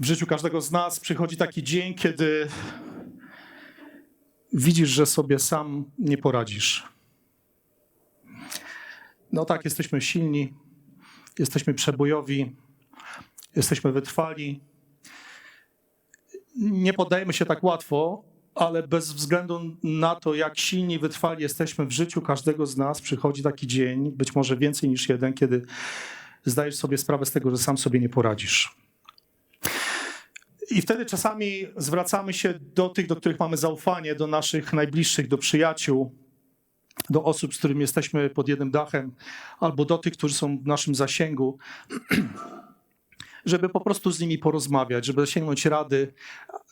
W życiu każdego z nas przychodzi taki dzień, kiedy widzisz, że sobie sam nie poradzisz. No tak, jesteśmy silni, jesteśmy przebojowi, jesteśmy wytrwali. Nie poddajemy się tak łatwo, ale bez względu na to, jak silni, wytrwali jesteśmy w życiu każdego z nas, przychodzi taki dzień, być może więcej niż jeden, kiedy zdajesz sobie sprawę z tego, że sam sobie nie poradzisz. I wtedy czasami zwracamy się do tych, do których mamy zaufanie, do naszych najbliższych, do przyjaciół, do osób, z którymi jesteśmy pod jednym dachem, albo do tych, którzy są w naszym zasięgu, żeby po prostu z nimi porozmawiać, żeby sięgnąć rady,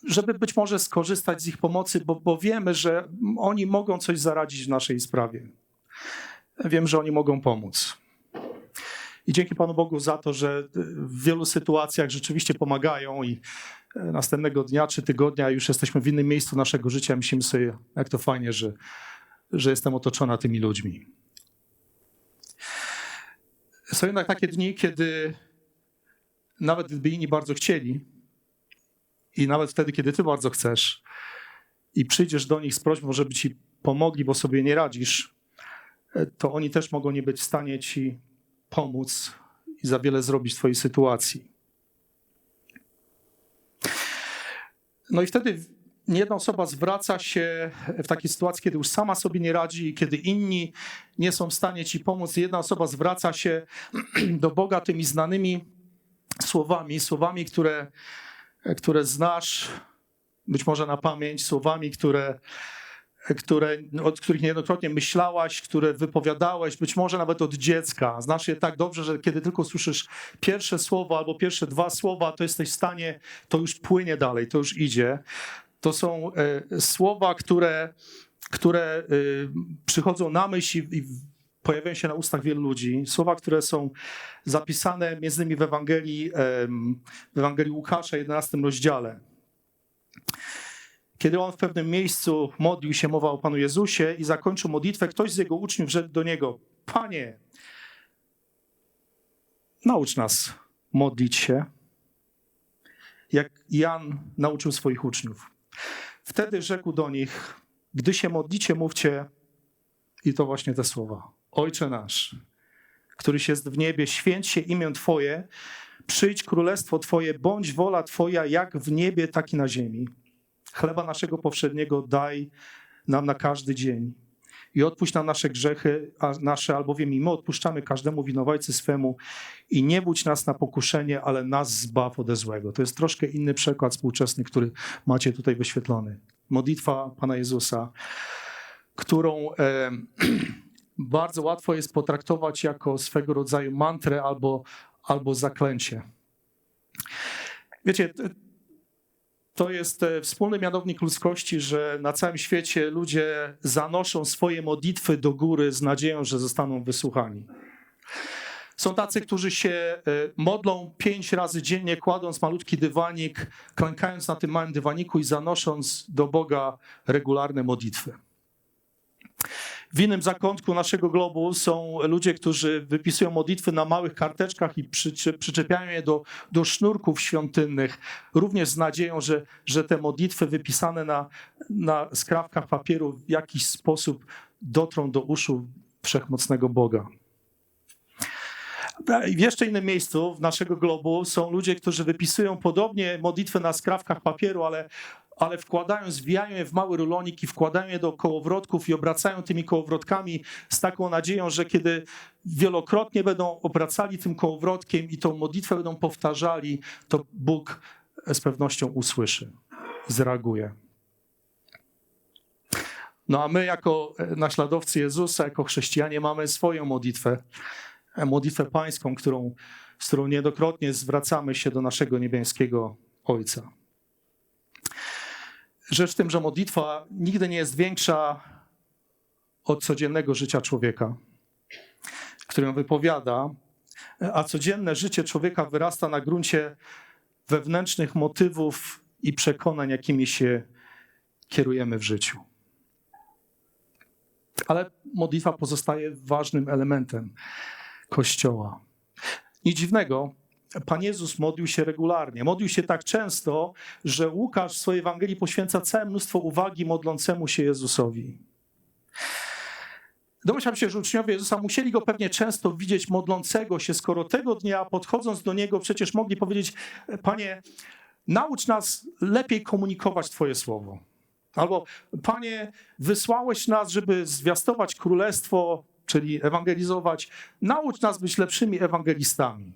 żeby być może skorzystać z ich pomocy, bo, bo wiemy, że oni mogą coś zaradzić w naszej sprawie. Wiem, że oni mogą pomóc. I dzięki Panu Bogu za to, że w wielu sytuacjach rzeczywiście pomagają i następnego dnia czy tygodnia już jesteśmy w innym miejscu naszego życia. Myślimy sobie, jak to fajnie, że, że jestem otoczona tymi ludźmi. Są jednak takie dni, kiedy nawet gdyby inni bardzo chcieli i nawet wtedy, kiedy ty bardzo chcesz i przyjdziesz do nich z prośbą, żeby ci pomogli, bo sobie nie radzisz, to oni też mogą nie być w stanie ci pomóc i za wiele zrobić w twojej sytuacji. No i wtedy jedna osoba zwraca się w takiej sytuacji, kiedy już sama sobie nie radzi i kiedy inni nie są w stanie ci pomóc. Jedna osoba zwraca się do Boga tymi znanymi słowami, słowami, które, które znasz, być może na pamięć, słowami, które, które, od których niejednokrotnie myślałaś, które wypowiadałeś, być może nawet od dziecka. Znasz je tak dobrze, że kiedy tylko słyszysz pierwsze słowa albo pierwsze dwa słowa, to jesteś w stanie, to już płynie dalej, to już idzie. To są e, słowa, które, które e, przychodzą na myśl i, i pojawiają się na ustach wielu ludzi. Słowa, które są zapisane między innymi w Ewangelii, w Ewangelii Łukasza, 11 rozdziale. Kiedy on w pewnym miejscu modlił się, mowa o Panu Jezusie i zakończył modlitwę, ktoś z jego uczniów rzekł do niego: Panie, naucz nas modlić się, jak Jan nauczył swoich uczniów. Wtedy rzekł do nich: Gdy się modlicie, mówcie, i to właśnie te słowa: Ojcze nasz, któryś jest w niebie, święć się imię Twoje, przyjdź królestwo Twoje, bądź wola Twoja, jak w niebie, tak i na ziemi. Chleba naszego powszedniego daj nam na każdy dzień. I odpuść nam nasze grzechy, a nasze, albowiem i my odpuszczamy każdemu winowajcy swemu. I nie budź nas na pokuszenie, ale nas zbaw ode złego. To jest troszkę inny przekład współczesny, który macie tutaj wyświetlony. Modlitwa Pana Jezusa, którą e, bardzo łatwo jest potraktować jako swego rodzaju mantrę albo, albo zaklęcie. Wiecie, to jest e, wspólny mianownik ludzkości, że na całym świecie ludzie zanoszą swoje modlitwy do góry z nadzieją, że zostaną wysłuchani. Są tacy, którzy się e, modlą pięć razy dziennie, kładąc malutki dywanik, klękając na tym małym dywaniku i zanosząc do Boga regularne modlitwy. W innym zakątku naszego globu są ludzie, którzy wypisują modlitwy na małych karteczkach i przyczepiają je do, do sznurków świątynnych, również z nadzieją, że, że te modlitwy wypisane na, na skrawkach papieru w jakiś sposób dotrą do uszu wszechmocnego Boga. W jeszcze innym miejscu w naszego globu są ludzie, którzy wypisują podobnie modlitwy na skrawkach papieru, ale ale wkładają, zwijają je w mały rulonik i wkładają je do kołowrotków i obracają tymi kołowrotkami z taką nadzieją, że kiedy wielokrotnie będą obracali tym kołowrotkiem i tą modlitwę będą powtarzali, to Bóg z pewnością usłyszy i zareaguje. No a my jako naśladowcy Jezusa, jako chrześcijanie mamy swoją modlitwę, modlitwę pańską, którą, z którą niejednokrotnie zwracamy się do naszego niebiańskiego Ojca. Rzecz w tym, że modlitwa nigdy nie jest większa od codziennego życia człowieka, który ją wypowiada, a codzienne życie człowieka wyrasta na gruncie wewnętrznych motywów i przekonań, jakimi się kierujemy w życiu. Ale modlitwa pozostaje ważnym elementem Kościoła. Nic dziwnego, Pan Jezus modlił się regularnie. Modlił się tak często, że Łukasz w swojej Ewangelii poświęca całe mnóstwo uwagi modlącemu się Jezusowi. Domyślam się, że uczniowie Jezusa musieli go pewnie często widzieć modlącego się, skoro tego dnia podchodząc do niego przecież mogli powiedzieć: Panie, naucz nas lepiej komunikować Twoje słowo. Albo Panie, wysłałeś nas, żeby zwiastować królestwo, czyli ewangelizować. Naucz nas być lepszymi ewangelistami.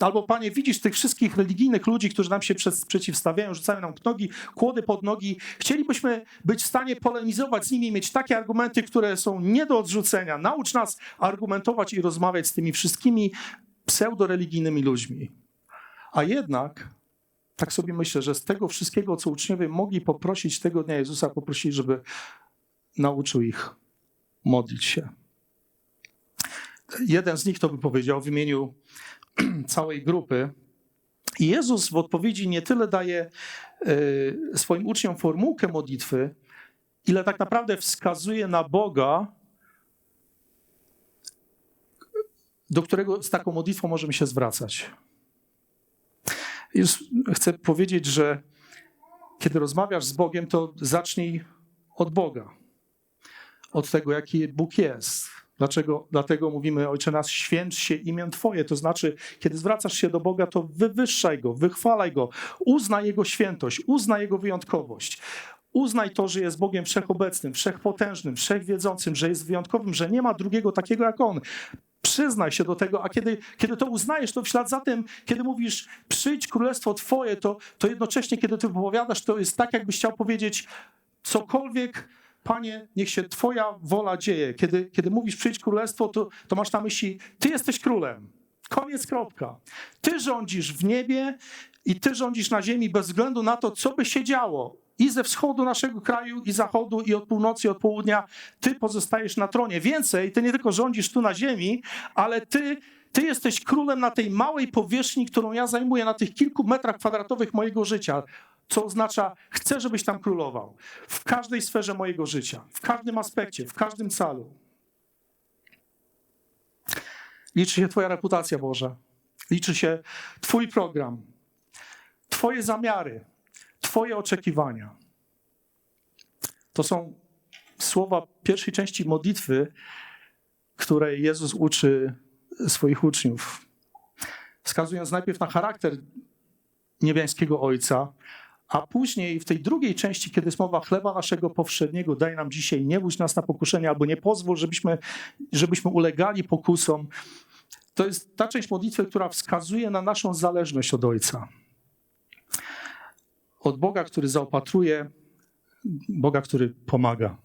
Albo Panie, widzisz tych wszystkich religijnych ludzi, którzy nam się przeciwstawiają, rzucają nam nogi, kłody pod nogi. Chcielibyśmy być w stanie polemizować z nimi, mieć takie argumenty, które są nie do odrzucenia. Naucz nas argumentować i rozmawiać z tymi wszystkimi pseudoreligijnymi ludźmi. A jednak, tak sobie myślę, że z tego wszystkiego, co uczniowie mogli poprosić tego dnia Jezusa, poprosili, żeby nauczył ich modlić się. Jeden z nich to by powiedział w imieniu całej grupy. I Jezus w odpowiedzi nie tyle daje e, swoim uczniom formułkę modlitwy, ile tak naprawdę wskazuje na Boga, do którego z taką modlitwą możemy się zwracać. Już chcę powiedzieć, że kiedy rozmawiasz z Bogiem, to zacznij od Boga, od tego, jaki Bóg jest Dlaczego? Dlatego mówimy, Ojcze nas, święć się imię Twoje. To znaczy, kiedy zwracasz się do Boga, to wywyższaj Go, wychwalaj Go, uznaj Jego świętość, uznaj Jego wyjątkowość. Uznaj to, że jest Bogiem wszechobecnym, wszechpotężnym, wszechwiedzącym, że jest wyjątkowym, że nie ma drugiego takiego jak On. Przyznaj się do tego, a kiedy, kiedy to uznajesz, to w ślad za tym, kiedy mówisz, przyjdź królestwo Twoje, to, to jednocześnie, kiedy Ty wypowiadasz, to jest tak, jakbyś chciał powiedzieć, cokolwiek Panie, niech się Twoja wola dzieje. Kiedy, kiedy mówisz przyjdź królestwo, to, to masz na myśli, Ty jesteś królem. Koniec, kropka. Ty rządzisz w niebie i Ty rządzisz na ziemi bez względu na to, co by się działo. I ze wschodu naszego kraju, i zachodu, i od północy, i od południa, Ty pozostajesz na tronie. Więcej, Ty nie tylko rządzisz tu na ziemi, ale Ty ty jesteś królem na tej małej powierzchni, którą ja zajmuję, na tych kilku metrach kwadratowych mojego życia co oznacza, chcę, żebyś tam królował. W każdej sferze mojego życia, w każdym aspekcie, w każdym calu. Liczy się Twoja reputacja, Boże. Liczy się Twój program, Twoje zamiary, Twoje oczekiwania. To są słowa pierwszej części modlitwy, której Jezus uczy swoich uczniów. Wskazując najpierw na charakter niebiańskiego Ojca, a później w tej drugiej części, kiedy jest mowa chleba naszego powszedniego, daj nam dzisiaj, nie bój nas na pokuszenie, albo nie pozwól, żebyśmy, żebyśmy ulegali pokusom. To jest ta część modlitwy, która wskazuje na naszą zależność od Ojca. Od Boga, który zaopatruje, Boga, który pomaga.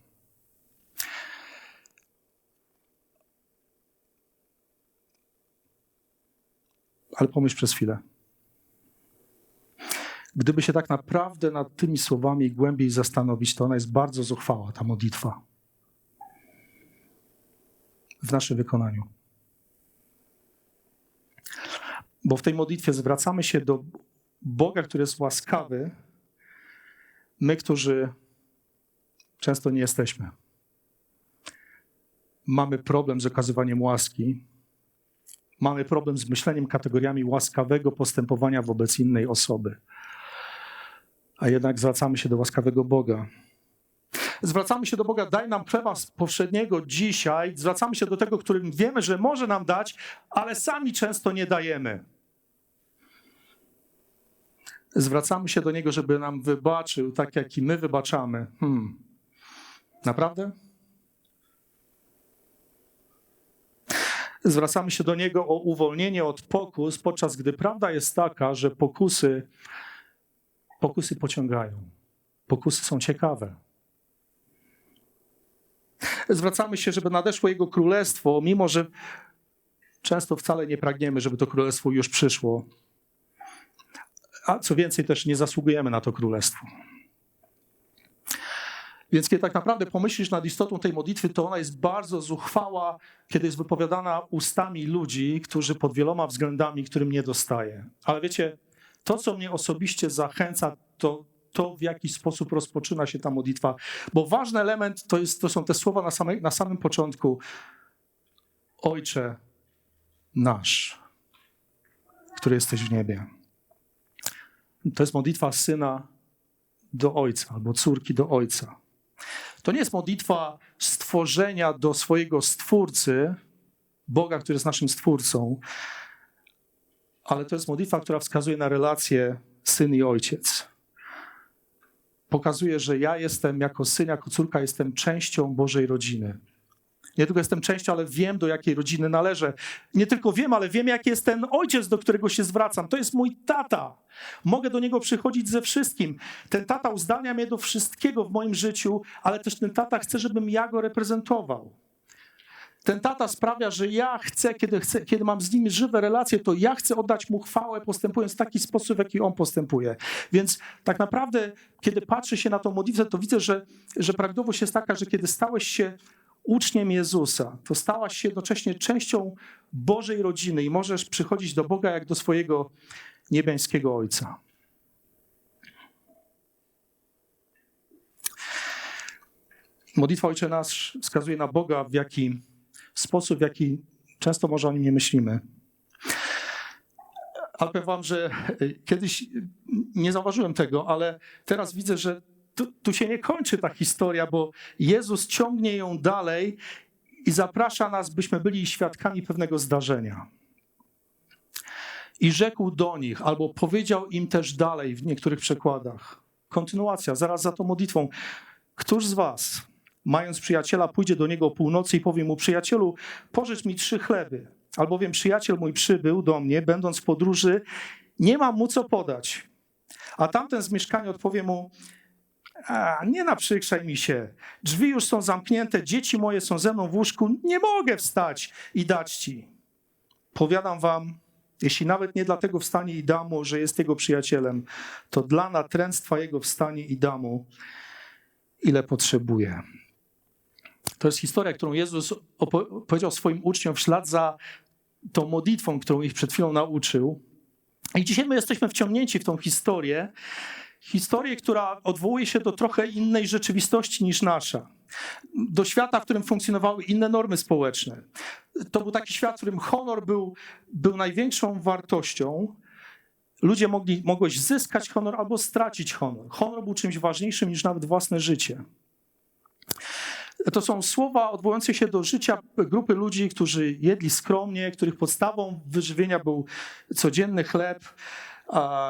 Ale pomyśl przez chwilę. Gdyby się tak naprawdę nad tymi słowami głębiej zastanowić, to ona jest bardzo zuchwała, ta modlitwa. W naszym wykonaniu. Bo w tej modlitwie zwracamy się do Boga, który jest łaskawy, my, którzy często nie jesteśmy. Mamy problem z okazywaniem łaski, mamy problem z myśleniem kategoriami łaskawego postępowania wobec innej osoby a jednak zwracamy się do łaskawego Boga. Zwracamy się do Boga, daj nam chleba powszedniego dzisiaj. Zwracamy się do tego, którym wiemy, że może nam dać, ale sami często nie dajemy. Zwracamy się do Niego, żeby nam wybaczył, tak jak i my wybaczamy. Hmm. Naprawdę? Zwracamy się do Niego o uwolnienie od pokus, podczas gdy prawda jest taka, że pokusy Pokusy pociągają. Pokusy są ciekawe. Zwracamy się, żeby nadeszło Jego królestwo, mimo że często wcale nie pragniemy, żeby to królestwo już przyszło. A co więcej, też nie zasługujemy na to królestwo. Więc kiedy tak naprawdę pomyślisz nad istotą tej modlitwy, to ona jest bardzo zuchwała, kiedy jest wypowiadana ustami ludzi, którzy pod wieloma względami, którym nie dostaje. Ale wiecie, to, co mnie osobiście zachęca, to to, w jaki sposób rozpoczyna się ta modlitwa. Bo ważny element to, jest, to są te słowa na, na samym początku. Ojcze nasz. który jesteś w niebie. To jest modlitwa syna do ojca albo córki do ojca. To nie jest modlitwa stworzenia do swojego stwórcy, Boga, który jest naszym stwórcą, ale to jest modlitwa, która wskazuje na relację syn i ojciec. Pokazuje, że ja jestem jako syn, jako córka, jestem częścią Bożej rodziny. Nie tylko jestem częścią, ale wiem, do jakiej rodziny należę. Nie tylko wiem, ale wiem, jaki jest ten ojciec, do którego się zwracam. To jest mój tata. Mogę do niego przychodzić ze wszystkim. Ten tata uzdalnia mnie do wszystkiego w moim życiu, ale też ten tata chce, żebym ja go reprezentował. Ten tata sprawia, że ja chcę kiedy, chcę, kiedy mam z nim żywe relacje, to ja chcę oddać mu chwałę, postępując w taki sposób, w jaki on postępuje. Więc tak naprawdę, kiedy patrzę się na tą modlitwę, to widzę, że, że prawidłowość jest taka, że kiedy stałeś się uczniem Jezusa, to stałaś się jednocześnie częścią Bożej rodziny i możesz przychodzić do Boga jak do swojego niebiańskiego Ojca. Modlitwa Ojcze Nasz wskazuje na Boga w jaki sposób, w jaki często może o nim nie myślimy. Ale powiem wam, że kiedyś nie zauważyłem tego, ale teraz widzę, że tu, tu, się nie kończy ta historia, bo Jezus ciągnie ją dalej i zaprasza nas, byśmy byli świadkami pewnego zdarzenia. I rzekł do nich, albo powiedział im też dalej w niektórych przekładach. Kontynuacja, zaraz za tą modlitwą. Któż z was, mając przyjaciela, pójdzie do niego o północy i powie mu: Przyjacielu, pożycz mi trzy chleby. Albowiem przyjaciel mój przybył do mnie, będąc w podróży, nie mam mu co podać. A tamten z mieszkania odpowie mu: a, nie naprzykrzaj mi się. Drzwi już są zamknięte, dzieci moje są ze mną w łóżku. Nie mogę wstać i dać ci. Powiadam wam, jeśli nawet nie dlatego wstanie i da mu, że jest jego przyjacielem, to dla natręctwa jego wstanie i da mu, ile potrzebuje. To jest historia, którą Jezus powiedział swoim uczniom w ślad za tą modlitwą, którą ich przed chwilą nauczył. I dzisiaj my jesteśmy wciągnięci w tą historię, historię, która odwołuje się do trochę innej rzeczywistości niż nasza. Do świata, w którym funkcjonowały inne normy społeczne. To był taki świat, w którym honor był, był największą wartością. Ludzie mogli, mogłeś zyskać honor albo stracić honor. Honor był czymś ważniejszym niż nawet własne życie. To są słowa odwołujące się do życia grupy ludzi, którzy jedli skromnie, których podstawą wyżywienia był codzienny chleb.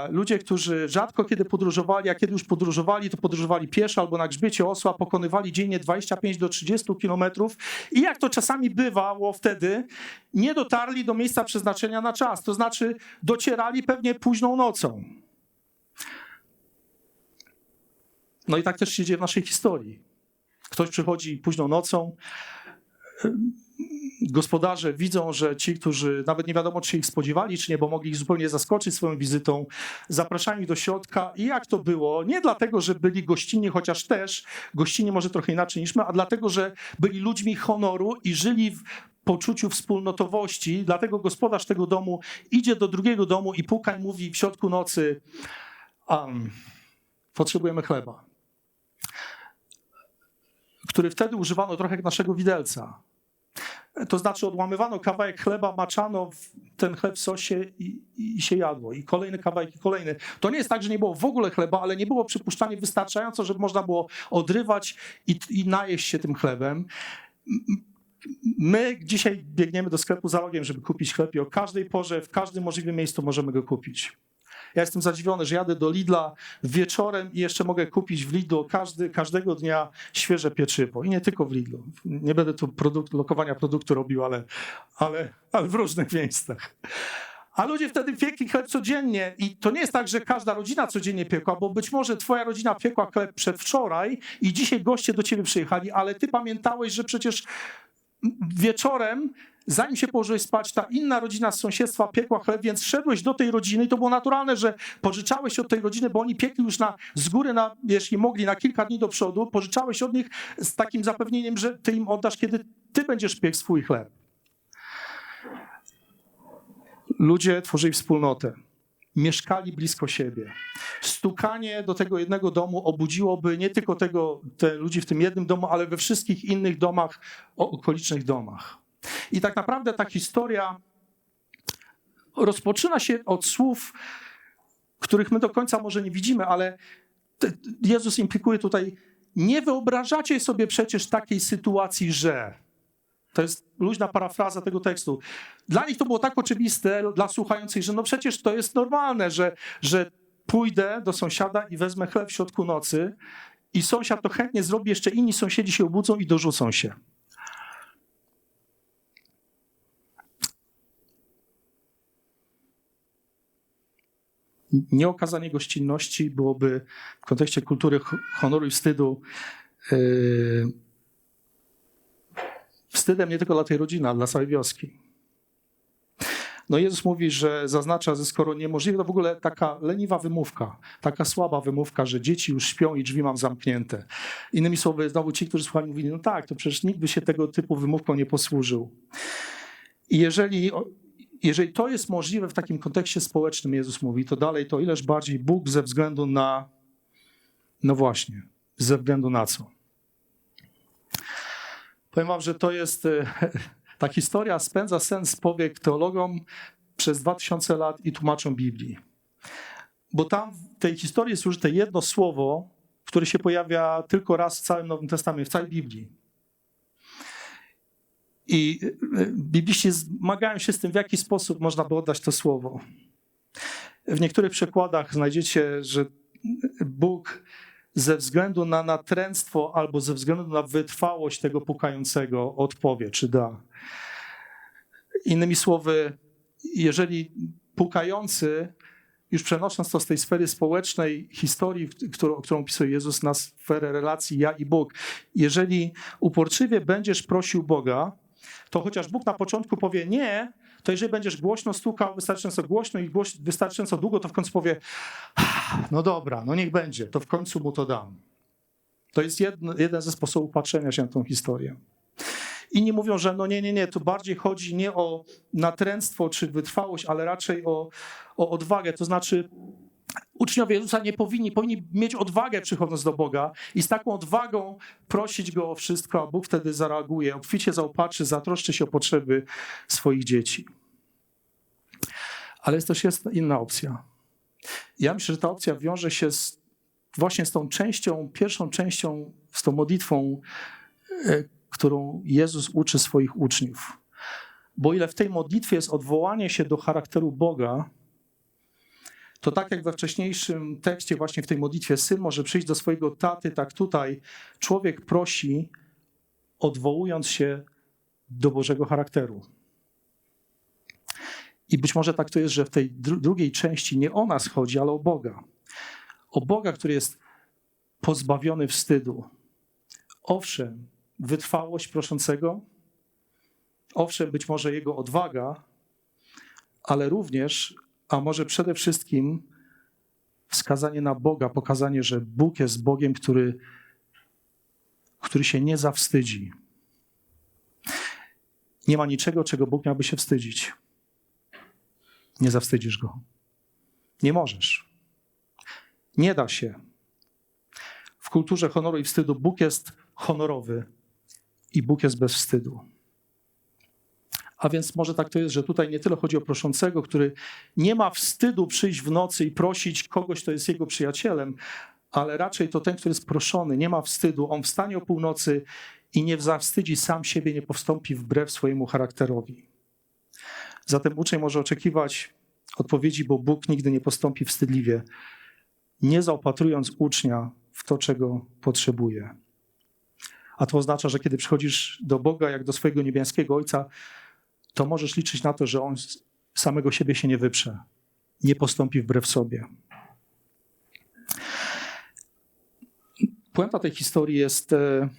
Ludzie, którzy rzadko kiedy podróżowali, a kiedy już podróżowali, to podróżowali pieszo albo na grzbiecie osła, pokonywali dziennie 25 do 30 kilometrów i jak to czasami bywało wtedy, nie dotarli do miejsca przeznaczenia na czas. To znaczy docierali pewnie późną nocą. No i tak też się dzieje w naszej historii. Ktoś przychodzi późną nocą, gospodarze widzą, że ci, którzy nawet nie wiadomo, czy się ich spodziewali, czy nie, bo mogli ich zupełnie zaskoczyć swoją wizytą, zapraszają ich do środka. I jak to było? Nie dlatego, że byli gościnni, chociaż też gościnni może trochę inaczej niż my, a dlatego, że byli ludźmi honoru i żyli w poczuciu wspólnotowości. Dlatego gospodarz tego domu idzie do drugiego domu i puka i mówi w środku nocy: um, Potrzebujemy chleba. Który wtedy używano trochę jak naszego widelca to znaczy odłamywano kawałek chleba, maczano ten chleb w sosie i, i, się jadło. I kolejny kawałek, i kolejny. To nie jest tak, że nie było w ogóle chleba, ale nie było przypuszczanie wystarczająco, żeby można było odrywać i, i najeść się tym chlebem. My dzisiaj biegniemy do sklepu za rogiem, żeby kupić chleb i o każdej porze, w każdym możliwym miejscu możemy go kupić. Ja jestem zadziwiony, że jadę do Lidla wieczorem i jeszcze mogę kupić w Lidlu każdy, każdego dnia świeże pieczywo. I nie tylko w Lidlu. Nie będę tu produkt, lokowania produktu robił, ale, ale, ale w różnych miejscach. A ludzie wtedy piekli chleb codziennie i to nie jest tak, że każda rodzina codziennie piekła, bo być może twoja rodzina piekła chleb przedwczoraj i dzisiaj goście do ciebie przyjechali, ale ty pamiętałeś, że przecież wieczorem zanim się położyłeś spać, ta inna rodzina z sąsiedztwa piekła chleb, więc szedłeś do tej rodziny i to było naturalne, że pożyczałeś od tej rodziny, bo oni piekli już na, z góry, na, jeśli mogli, na kilka dni do przodu, pożyczałeś od nich z takim zapewnieniem, że ty im oddasz, kiedy ty będziesz piekł swój chleb. Ludzie tworzyli wspólnotę. Mieszkali blisko siebie. Stukanie do tego jednego domu obudziłoby nie tylko tego, te ludzi w tym jednym domu, ale we wszystkich innych domach, okolicznych domach. I tak naprawdę ta historia rozpoczyna się od słów, których my do końca może nie widzimy, ale Jezus implikuje tutaj, nie wyobrażacie sobie przecież takiej sytuacji, że. To jest luźna parafraza tego tekstu. Dla nich to było tak oczywiste, dla słuchających, że no przecież to jest normalne, że, że pójdę do sąsiada i wezmę chleb w środku nocy i sąsiad to chętnie zrobi, jeszcze inni sąsiedzi się obudzą i dorzucą się. Nieokazanie gościnności byłoby w kontekście kultury honoru i wstydu yy, wstydem nie tylko dla tej rodziny, ale dla całej wioski. No Jezus mówi, że zaznacza, że skoro niemożliwe, to w ogóle taka leniwa wymówka, taka słaba wymówka, że dzieci już śpią i drzwi mam zamknięte. Innymi słowy, znowu ci, którzy słuchali, mówili, no tak, to przecież nikt by się tego typu wymówką nie posłużył. I jeżeli, jeżeli to jest możliwe w takim kontekście społecznym, Jezus mówi, to dalej to ileż bardziej Bóg ze względu na, no właśnie, ze względu na co? Powiem wam, że to jest, e, ta historia spędza sens powiek teologom przez 2000 lat i tłumaczom Biblii. Bo tam w tej historii jest użyte jedno słowo, które się pojawia tylko raz w całym Nowym Testamencie, w całej Biblii. I e, bibliści zmagają się z tym, w jaki sposób można by oddać to słowo. W niektórych przekładach znajdziecie, że Bóg ze względu na natręctwo albo ze względu na wytrwałość tego pukającego odpowie, czy da. Innymi słowy, jeżeli pukający, już przenosząc to z tej sfery społecznej historii, którą, którą opisuje Jezus na sferę relacji ja i Bóg, jeżeli uporczywie będziesz prosił Boga, to chociaż Bóg na początku powie nie, to jeżeli będziesz głośno stukał, wystarczająco głośno i głoś, wystarczająco długo, to w końcu powie, no dobra, no niech będzie, to w końcu mu to dam. To jest jedno, jeden ze sposobów patrzenia się na tą historię. Inni mówią, że no nie, nie, nie, tu bardziej chodzi nie o natręctwo czy wytrwałość, ale raczej o, o odwagę. To znaczy, uczniowie Jezusa nie powinni, powinni mieć odwagę przychodząc do Boga i z taką odwagą prosić Go o wszystko, a Bóg wtedy zareaguje, obficie zaopatrzy, zatroszczy się o potrzeby swoich dzieci. Ale jest też jest inna opcja. Ja myślę, że ta opcja wiąże się z, właśnie z tą częścią, pierwszą częścią, z tą modlitwą, e, którą Jezus uczy swoich uczniów. Bo ile w tej modlitwie jest odwołanie się do charakteru Boga, to tak jak we wcześniejszym tekście, właśnie w tej modlitwie, syn może przyjść do swojego taty, tak tutaj człowiek prosi, odwołując się do Bożego charakteru. I być może tak to jest, że w tej dru drugiej części nie o nas chodzi, ale o Boga. O Boga, który jest pozbawiony wstydu. Owszem, wytrwałość proszącego, owszem, być może jego odwaga, ale również, a może przede wszystkim wskazanie na Boga, pokazanie, że Bóg jest Bogiem, który, który się nie zawstydzi. Nie ma niczego, czego Bóg miałby się wstydzić. Nie zawstydzisz go. Nie możesz. Nie da się. W kulturze honoru i wstydu Bóg jest honorowy i Bóg jest bez wstydu. A więc może tak to jest, że tutaj nie tyle chodzi o proszącego, który nie ma wstydu przyjść w nocy i prosić kogoś, kto jest jego przyjacielem, ale raczej to ten, który jest proszony, nie ma wstydu. On wstanie o północy i nie zawstydzi sam siebie, nie powstąpi wbrew swojemu charakterowi. Zatem uczeń może oczekiwać odpowiedzi, bo Bóg nigdy nie postąpi wstydliwie, nie zaopatrując ucznia w to, czego potrzebuje. A to oznacza, że kiedy przychodzisz do Boga, jak do swojego niebiańskiego Ojca, to możesz liczyć na to, że On samego siebie się nie wyprze, nie postąpi wbrew sobie. Puenta tej historii jest e,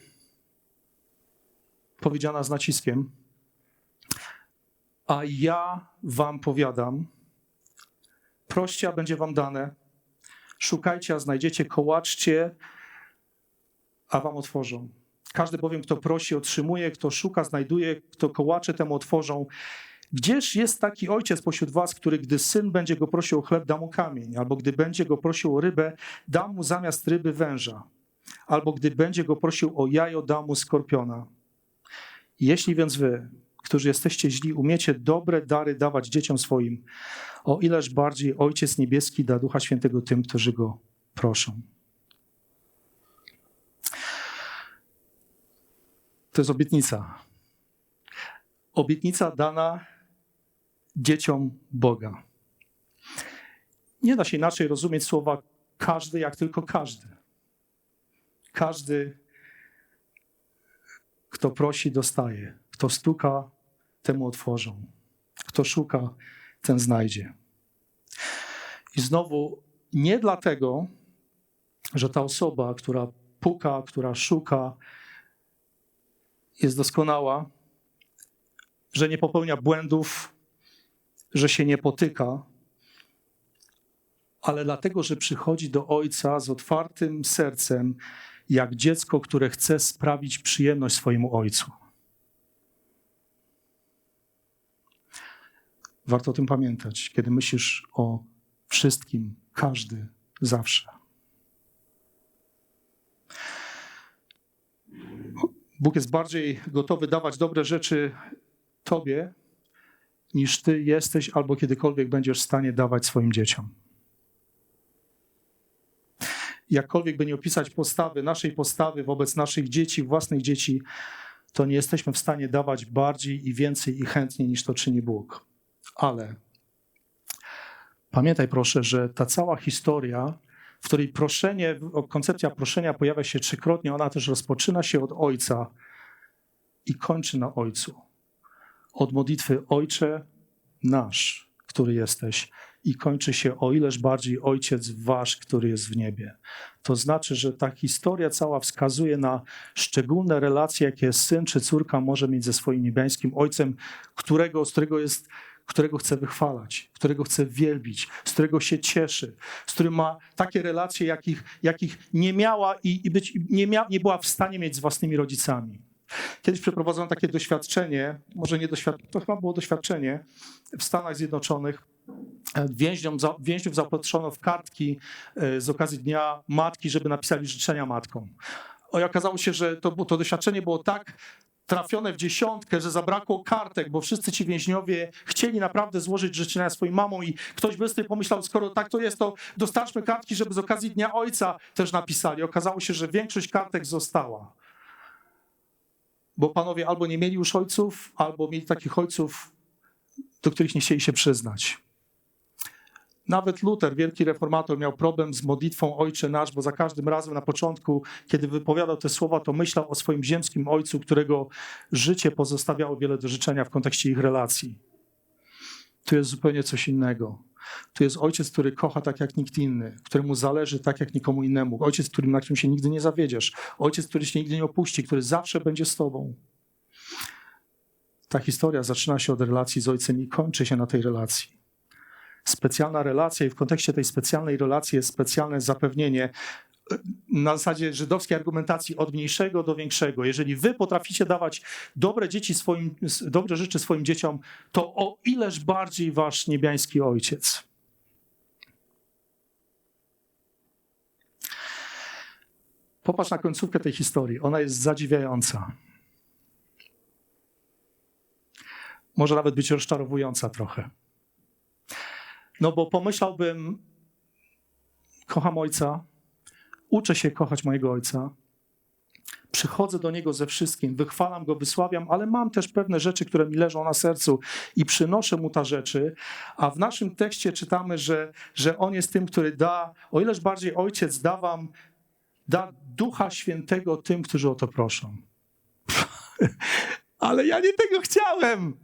powiedziana z naciskiem. A ja wam powiadam, proście, a będzie wam dane, szukajcie, a znajdziecie, kołaczcie, a wam otworzą. Każdy bowiem, kto prosi, otrzymuje, kto szuka, znajduje, kto kołacze, temu otworzą. Gdzież jest taki ojciec pośród was, który gdy syn będzie go prosił o chleb, da mu kamień, albo gdy będzie go prosił o rybę, da mu zamiast ryby węża, albo gdy będzie go prosił o jajo, da mu skorpiona. Jeśli więc wy, którzy jesteście źli, umiecie dobre dary dawać dzieciom swoim, o ileż bardziej Ojciec Niebieski da Ducha Świętego tym, którzy Go proszą. To jest obietnica. Obietnica dana dzieciom Boga. Nie da się inaczej rozumieć słowa każdy, jak tylko każdy. Każdy, kto prosi, dostaje. Kto stuka, temu otworzą. Kto szuka, ten znajdzie. I znowu nie dlatego, że ta osoba, która puka, która szuka, jest doskonała, że nie popełnia błędów, że się nie potyka, ale dlatego, że przychodzi do Ojca z otwartym sercem, jak dziecko, które chce sprawić przyjemność swojemu Ojcu. Warto o tym pamiętać, kiedy myślisz o wszystkim, każdy, zawsze. Bóg jest bardziej gotowy dawać dobre rzeczy Tobie, niż Ty jesteś albo kiedykolwiek będziesz w stanie dawać swoim dzieciom. Jakkolwiek by nie opisać postawy, naszej postawy wobec naszych dzieci, własnych dzieci, to nie jesteśmy w stanie dawać bardziej i więcej i chętniej niż to czyni Bóg. Ale pamiętaj proszę, że ta cała historia, w której proszenie, koncepcja proszenia pojawia się trzykrotnie, ona też rozpoczyna się od Ojca i kończy na Ojcu. Od modlitwy Ojcze nasz, który jesteś, i kończy się o ileż bardziej Ojciec Wasz, który jest w niebie. To znaczy, że ta historia cała wskazuje na szczególne relacje, jakie syn czy córka może mieć ze swoim niebiańskim Ojcem, którego, z którego jest którego chce wychwalać, którego chce wielbić, z którego się cieszy, z którym ma takie relacje, jakich, jakich nie miała i, i być, nie, mia, nie była w stanie mieć z własnymi rodzicami. Kiedyś przeprowadzono takie doświadczenie, może nie doświadczenie, to chyba było doświadczenie w Stanach Zjednoczonych. Więźniom, więźniów zaopatrzono w kartki e, z okazji Dnia Matki, żeby napisali życzenia matkom. I okazało się, że to, to doświadczenie było tak trafione w dziesiątkę, że zabrakło kartek, bo wszyscy ci więźniowie chcieli naprawdę złożyć życzenia swoim mamom i ktoś by sobie pomyślał, skoro tak to jest, to dostarczmy kartki, żeby z okazji Dnia Ojca też napisali. Okazało się, że większość kartek została. Bo panowie albo nie mieli już ojców, albo mieli takich ojców, do których nie chcieli się przyznać. Nawet Luther, wielki reformator, miał problem z modlitwą Ojcze Nasz, bo za każdym razem na początku, kiedy wypowiadał te słowa, to myślał o swoim ziemskim ojcu, którego życie pozostawiało wiele do życzenia w kontekście ich relacji. Tu jest zupełnie coś innego. Tu jest ojciec, który kocha tak jak nikt inny, któremu zależy tak jak nikomu innemu. Ojciec, którym, na którym się nigdy nie zawiedziesz. Ojciec, który się nigdy nie opuści, który zawsze będzie z tobą. Ta historia zaczyna się od relacji z ojcem i kończy się na tej relacji specjalna relacja i w kontekście tej specjalnej relacji jest specjalne zapewnienie na zasadzie żydowskiej argumentacji od mniejszego do większego. Jeżeli wy potraficie dawać dobre dzieci swoim, dobre rzeczy swoim dzieciom, to o ileż bardziej wasz niebiański ojciec. Popatrz na końcówkę tej historii. Ona jest zadziwiająca. Może nawet być rozczarowująca trochę. No bo pomyślałbym, kocham ojca, uczę się kochać mojego ojca, przychodzę do niego ze wszystkim, wychwalam go, wysławiam, ale mam też pewne rzeczy, które mi leżą na sercu i przynoszę mu te rzeczy. A w naszym tekście czytamy, że, że on jest tym, który da, o ileż bardziej ojciec da wam, da ducha świętego tym, którzy o to proszą. ale ja nie tego chciałem.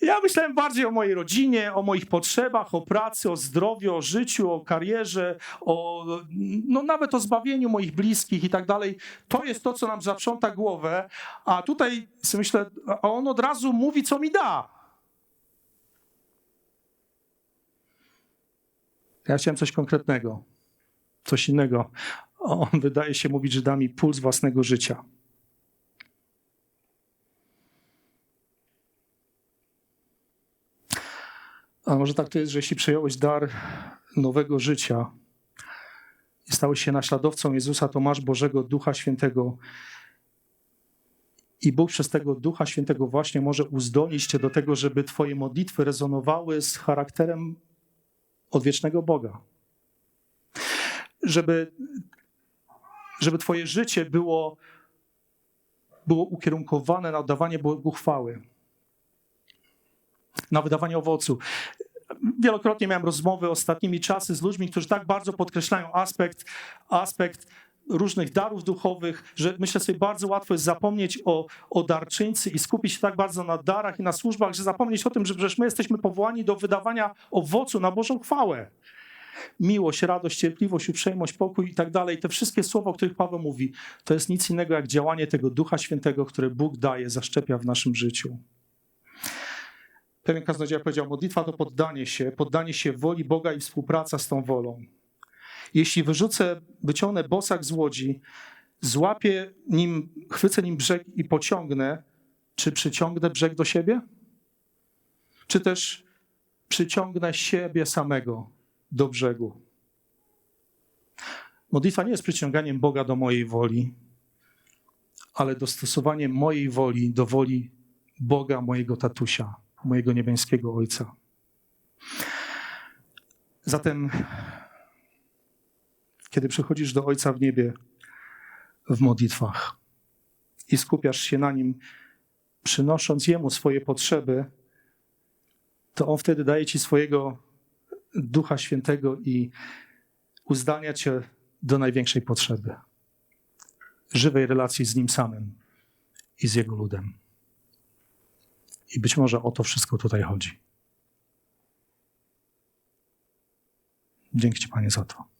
Ja myślałem bardziej o mojej rodzinie, o moich potrzebach, o pracy, o zdrowiu, o życiu, o karierze, o, no nawet o zbawieniu moich bliskich i tak dalej. To jest to, co nam zaprząta głowę, a tutaj sobie myślę, a on od razu mówi, co mi da. Ja chciałem coś konkretnego, coś innego. On wydaje się mówić, że da mi puls własnego życia. A może tak to jest, że jeśli przejąłeś dar nowego życia i stałeś się naśladowcą Jezusa, to masz Bożego Ducha Świętego I Bóg przez tego Ducha Świętego właśnie może uzdolnić cię do tego, żeby twoje modlitwy rezonowały z charakterem odwiecznego Boga. Żeby, żeby twoje życie było, było ukierunkowane na oddawanie Bogu chwały, na wydawanie owocu. Wielokrotnie miałem rozmowy ostatnimi czasy z ludźmi, którzy tak bardzo podkreślają aspekt, aspekt różnych darów duchowych, że myślę sobie, bardzo łatwo jest zapomnieć o, o darczyńcy i skupić się tak bardzo na darach i na służbach, że zapomnieć o tym, że przecież my jesteśmy powołani do wydawania owocu na Bożą chwałę. Miłość, radość, cierpliwość, uprzejmość, pokój i tak dalej. Te wszystkie słowa, o których Paweł mówi, to jest nic innego jak działanie tego Ducha Świętego, które Bóg daje, zaszczepia w naszym życiu. Pewien kaznodzieja powiedział, modlitwa to poddanie się, poddanie się woli Boga i współpraca z tą wolą. Jeśli wyrzucę, wyciągnę bosak z łodzi, złapię nim, chwycę nim brzeg i pociągnę, czy przyciągnę brzeg do siebie? Czy też przyciągnę siebie samego do brzegu? Modlitwa nie jest przyciąganiem Boga do mojej woli, ale dostosowaniem mojej woli do woli Boga, mojego tatusia, mojego niebiańskiego Ojca. Zatem kiedy przychodzisz do Ojca w niebie w modlitwach i skupiasz się na Nim, przynosząc Jemu swoje potrzeby, to On wtedy daje Ci swojego Ducha Świętego i uzdalnia Cię do największej potrzeby żywej relacji z Nim samym i z Jego ludem. I być może o to wszystko tutaj chodzi. Dzięki Ci, Panie, za to.